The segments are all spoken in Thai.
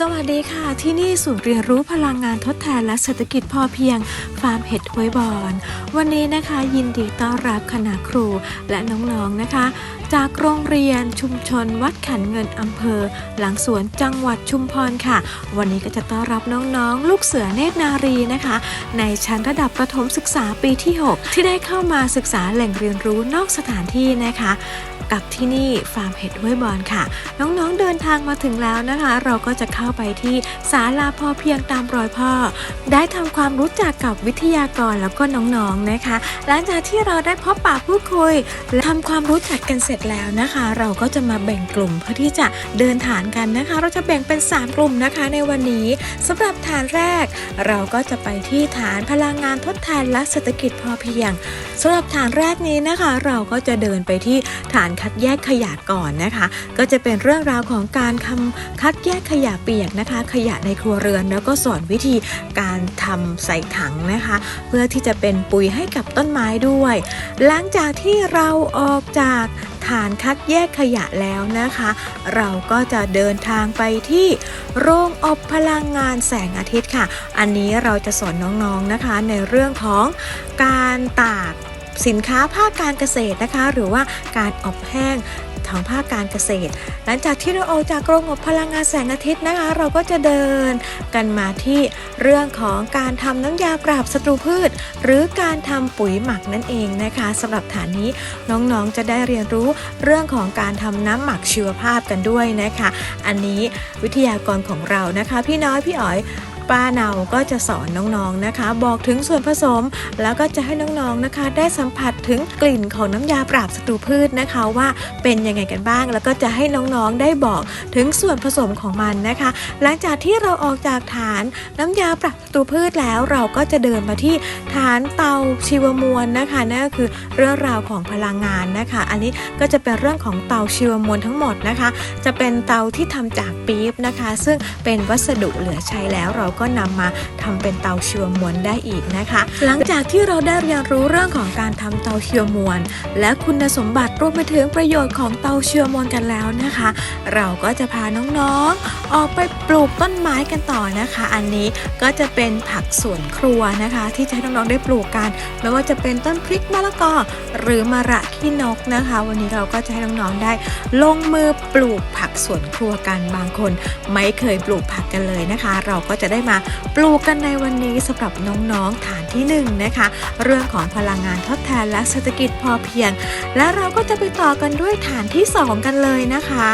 สวัสดีค่ะ ที่นี่ศูนย์เรียนรู้พลังงานทดแทนและเศรษฐกิจพอเพียง ฟาร์มเห็ดห้วยบอน วันนี้นะคะ ยินดีต้อนรับคณะครูและน้องๆนะคะ จากโรงเรียนชุมชนวัดขันเงินอำเภอ หลังสวนจังหวัดชุมพรค่ะ วันนี้ก็จะต้อนรับน้องๆ ลูกเสือเนตรนารีนะคะ ในชั้นระดับประถมศึกษาปีที่ 6 ที่ได้เข้ามาศึกษาแหล่งเรียนรู้นอกสถานที่นะคะ กับที่นี่ฟาร์มเห็ดห้วยบอนค่ะ น้องๆเดินทางมาถึงแล้วนะคะ เราก็จะเข้าไปที่ศาลาพอเพียงตามรอยพ่อ ได้ทำความรู้จักกับวิทยากรแล้วก็น้องๆนะคะ หลังจากที่เราได้พบปะพูดคุยและทำความรู้จักกันเสร็จแล้วนะคะ เราก็จะมาแบ่งกลุ่มเพื่อที่จะเดินฐานกันนะคะ เราจะแบ่งเป็น 3 กลุ่มนะคะ ในวันนี้สำหรับฐานแรก เราก็จะไปที่ฐานพลังงานทดแทนและเศรษฐกิจพอเพียงสำหรับฐานแรกนี้นะคะ เราก็จะเดินไปที่ฐานคัดแยกขยะก่อนนะคะ ก็จะเป็นเรื่องราวของการทำคัดแยกขยะเปียกนะคะ ขยะในครัวเรือนแล้วก็สอนวิธีการทำใส่ถังนะคะ เพื่อที่จะเป็นปุ๋ยให้กับต้นไม้ด้วย หลังจากที่เราออกจากฐานคัดแยกขยะแล้วนะคะ เราก็จะเดินทางไปที่โรงอบพลังงานแสงอาทิตย์ค่ะ อันนี้เราจะสอนน้องๆนะคะในเรื่องของการตาก สินค้าภาคการเกษตรนะคะ หรือว่าการอบแห้งทางภาคการเกษตร หลังจากที่เราออกจากโรงอบพลังงานแสงอาทิตย์นะคะ เราก็จะเดินกันมาที่เรื่องของการทำน้ำยาปราบศัตรูพืช หรือการทำปุ๋ยหมักนั่นเองนะคะสำหรับฐานนี้น้องๆจะได้เรียนรู้เรื่องของการทำน้ำหมักชีวภาพกันด้วยนะคะ อันนี้วิทยากรของเรานะคะ พี่น้อยพี่อ๋อย ป้าเนาก็จะสอนน้องๆนะคะ บอกถึงส่วนผสม แล้วก็จะให้น้องๆนะคะ ได้สัมผัสถึงกลิ่นของน้ำยาปราบศัตรูพืชนะคะว่าเป็นยังไงกันบ้าง แล้วก็จะให้น้องๆได้บอกถึงส่วนผสมของมันนะคะ หลังจากที่เราออกจากฐานน้ำยาปรับศัตรูพืชแล้วเราก็จะเดินมาที่ฐานเตาชีวมวลนะคะนั่นก็คือเรื่องราวของพลังงานนะคะ อันนี้ก็จะเป็นเรื่องของเตาชีวมวลทั้งหมดนะคะ จะเป็นเตาที่ทำจากปี๊บนะคะ ซึ่งเป็นวัสดุเหลือใช้แล้วเราก็นำมาทำเป็นเตาชีวมวลได้อีกนะคะ หลังจากที่เราได้เรียนรู้เรื่องของการทำเตาชีวมวลและคุณสมบัติรวมไปถึงประโยชน์ของเตาชีวมวลกันแล้วนะคะ เราก็จะพาน้องๆ ออกไปปลูกต้นไม้กันต่อนะคะ อันนี้ก็จะเป็นผักสวนครัวนะคะ ที่จะให้น้องๆได้ปลูกกันไม่ว่าจะเป็นต้นพริกมะละกอหรือมะระขี้นกนะคะ วันนี้เราก็จะให้น้องๆได้ ลงมือปลูกผักสวนครัวกันบางคน ไม่เคยปลูกผักกันเลยนะคะ เราก็จะได้มาปลูกกันในวันนี้สำหรับน้องๆฐานที่หนึ่งนะคะ เรื่องของพลังงานทดแทนและเศรษฐกิจพอเพียง และเราก็จะไปต่อกันด้วยฐานที่ 2 กันเลยนะคะ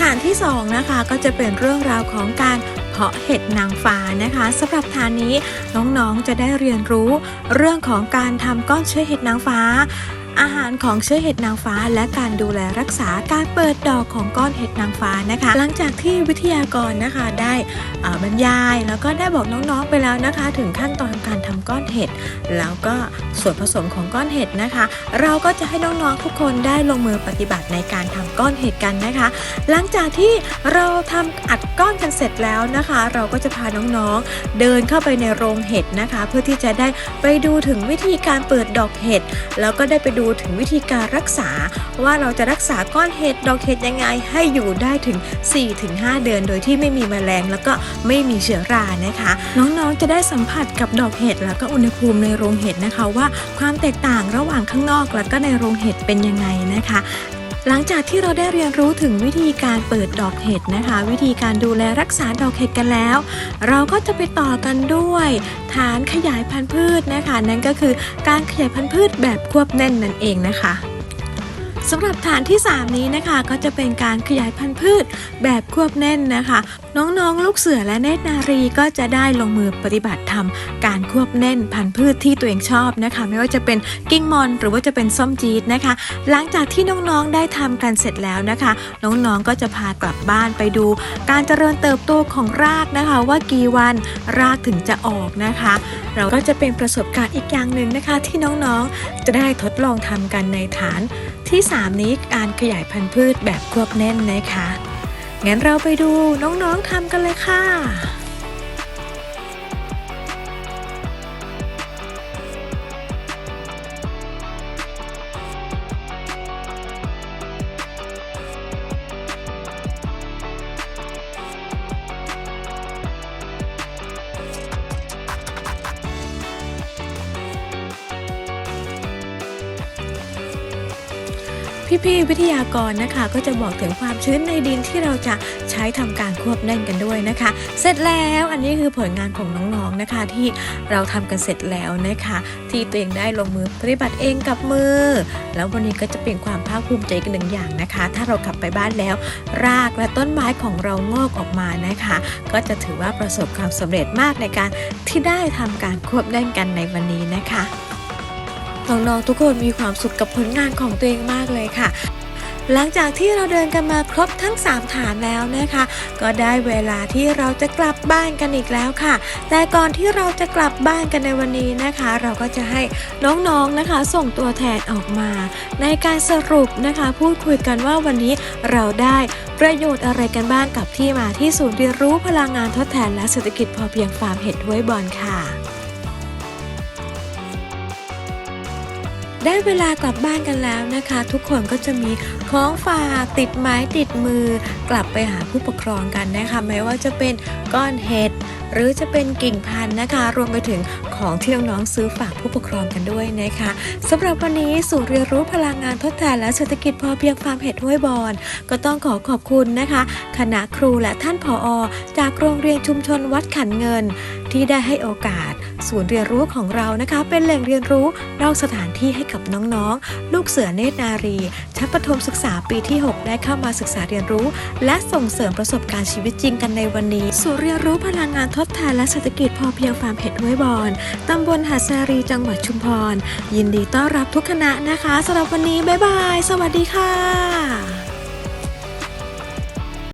ฐานที่2นะคะก็จะเป็นเรื่องราวของการเพาะเห็ดนางฟ้านะคะสำหรับฐานนี้น้องๆจะได้เรียนรู้ เรื่องของการทำก้อนเชื้อเห็ดนางฟ้า อาหารของเชื้อเห็ดนางฟ้า และการดูแลรักษาการเปิดดอกของก้อนเห็ดนางฟ้านะคะ หลังจากที่วิทยากรนะคะได้บรรยายแล้วก็ได้บอกน้องๆไปแล้วนะคะ ถึงขั้นตอนการทำก้อนเห็ดแล้วก็ส่วนผสมของก้อนเห็ดนะคะ เราก็จะให้น้องๆทุกคนได้ลงมือปฏิบัติในการทำก้อนเห็ดกันนะคะ หลังจากที่เราทำอัดก้อนกันเสร็จแล้วนะคะ เราก็จะพาน้องๆ เดินเข้าไปในโรงเห็ดนะคะ เพื่อที่จะได้ไปดูถึงวิธีการเปิดดอกเห็ดแล้วก็ได้ไปดูถึงวิธีการรักษา ว่าเราจะรักษาก้อนเห็ดดอกเห็ดยังไงให้อยู่ได้ถึง 4-5 เดือน โดยที่ไม่มีแมลงแล้วก็ไม่มีเชื้อรานะคะ น้องๆจะได้สัมผัสกับดอกเห็ดแล้วก็อุณหภูมิในโรงเห็ดนะคะ ว่าความแตกต่างระหว่างข้างนอกแล้วก็ในโรงเห็ดเป็นยังไงนะคะ หลังจากที่เราได้เรียนรู้ถึงวิธีการเปิดดอกเห็ดนะคะ วิธีการดูแลรักษาดอกเห็ดกันแล้ว เราก็จะไปต่อกันด้วย ฐานขยายพันธุ์พืชนะคะ นั่นก็คือการขยายพันธุ์พืชแบบควบแน่นนั่นเองนะคะ สำหรับฐานที่ 3 นี้นะคะ ก็จะเป็นการขยายพันธุ์พืชแบบควบแน่นนะคะ น้องๆ ลูกเสือและเนตรนารีก็จะได้ลงมือปฏิบัติทำการควบแน่นพันธุ์พืชที่ตัวเองชอบนะคะ ไม่ว่าจะเป็นกิ้งมอน หรือว่าจะเป็นส้มจีดนะคะ หลังจากที่น้องๆได้ทำกันเสร็จแล้วนะคะ น้องๆก็จะพากลับบ้านไปดู การเจริญเติบโตของรากนะคะ ว่ากี่วันรากถึงจะออกนะคะ เราก็จะเป็นประสบการณ์อีกอย่างหนึ่งนะคะ ที่น้องๆจะได้ทดลองทำกันในฐานที่3 นี้การขยายพันธุ์พืชแบบควบแน่นนะคะ งั้นเราไปดูน้องๆทำกันเลยค่ะ พี่ๆวิทยากรนะคะ ก็จะบอกถึงความชื้นในดินที่เราจะใช้ทำการควบแน่นกันด้วยนะคะ เสร็จแล้วอันนี้คือผลงานของน้องๆนะคะ ที่เราทำกันเสร็จแล้วนะคะ ที่ตัวเองได้ลงมือปฏิบัติเองกับมือ แล้ววันนี้ก็จะเป็นความภาคภูมิใจกันหนึ่งอย่างนะคะ ถ้าเรากลับไปบ้านแล้ว รากและต้นไม้ของเรางอกออกมานะคะ ก็จะถือว่าประสบความสำเร็จมากในการที่ได้ทำการควบแน่นกันในวันนี้นะคะ น้องๆทุกคนมีความสุขกับผลงานของตัวเองมากเลยค่ะ หลังจากที่เราเดินกันมาครบทั้ง 3 ฐานแล้วนะคะ ก็ได้เวลาที่เราจะกลับบ้านกันอีกแล้วค่ะ แต่ก่อนที่เราจะกลับบ้านกันในวันนี้นะคะ เราก็จะให้น้องๆนะคะ ส่งตัวแทนออกมา ในการสรุปนะคะ พูดคุยกันว่าวันนี้เราได้ประโยชน์อะไรกันบ้างกับที่มาที่ศูนย์เรียนรู้พลังงานทดแทนและเศรษฐกิจพอเพียงฟาร์มเห็ดห้วยบอลค่ะ ได้เวลากลับบ้านกันแล้วนะคะ ทุกคนก็จะมีของฝากติดไม้ติดมือ กลับไปหาผู้ปกครองกันนะคะไม่ว่าจะเป็นก้อนเห็ดหรือจะเป็นกิ่งพันธุ์นะคะ รวมไปถึงของที่น้องๆซื้อฝากผู้ปกครองกันด้วยนะคะสำหรับวันนี้ศูนย์เรียนรู้พลังงานทดแทนและเศรษฐกิจพอเพียงฟาร์มเห็ดห้วยบอน ก็ต้องขอขอบคุณนะคะ คณะครูและท่านผอ จากโรงเรียนชุมชนวัดขันเงิน ที่ได้ให้โอกาส ศูนย์เรียนรู้ของเรานะคะ เป็นแหล่งเรียนรู้นอกสถานที่ให้กับน้องๆ ลูกเสือเนตรนารีชั้นประถมศึกษาปีที่ 6 ได้เข้ามาศึกษาเรียนรู้ และส่งเสริมประสบการณ์ชีวิตจริงกันในวันนี้ ศูนย์เรียนรู้พลังงานทดแทนและเศรษฐกิจพอเพียงฟาร์มเห็ดห้วยบอนตำบลหาดแซรีจังหวัดชุมพร ยินดีต้อนรับทุกคณะนะคะสำหรับวันนี้บ๊ายบาย สวัสดีค่ะ